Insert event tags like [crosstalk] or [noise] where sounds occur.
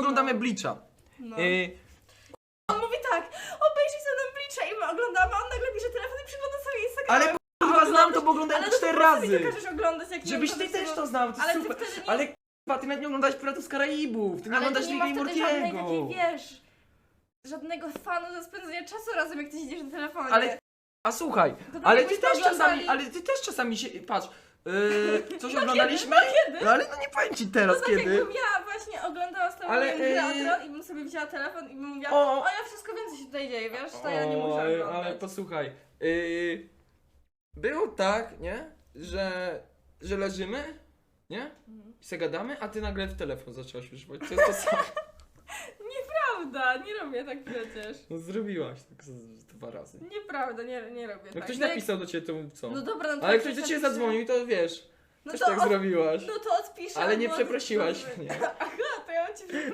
oglądamy Bleacha. No. Y, On mówi tak, obejrzyj ze mną Bleacha i my oglądamy, a on nagle bierze telefon i przygląda sobie Instagram. ale kurwa znam to, bo oglądałem to cztery po co mi razy. to każesz oglądać, jak nie Żebyś ty oglądasz też tego- to znał, to Ale jest ty super. wtedy nie- Ale kurwa, ty nawet nie oglądałeś Piratów z Karaibów, ty nie Ale oglądasz nie Ricka i wtedy żadnej takiej, Mortiego. wiesz, żadnego fanu ze spędzania czasu razem, jak ty siedzisz na telefonie. Ale, a słuchaj, To tak ale ty też czasami, oglądali- ale ty też czasami się, patrz, yy, [laughs] coś oglądaliśmy? Kiedy? No ale no nie powiem ci teraz To tak kiedy. jakbym ja oglądała z tobą Ale, ale, o yy, tron i bym sobie wzięła telefon i bym mówiła, O! o, ja wszystko wiem, co się tutaj dzieje, wiesz, to ja nie muszę ale, oglądać. ale posłuchaj, yy, było tak, nie, że, że leżymy, nie, Mhm. i se gadamy, a ty nagle w telefon zaczęłaś używać, to jest to samo. [laughs] Nieprawda, nie robię tak przecież. No zrobiłaś tak z, dwa razy. Nieprawda, nie, nie robię No tak. ktoś No jak- napisał do ciebie, to co? No dobra, no to Ale jak ktoś do ciebie zadzwonił, to wiesz, No też to tak od- zrobiłaś. No to odpiszę. Ale nie albo przeprosiłaś mnie. [laughs] Давайте.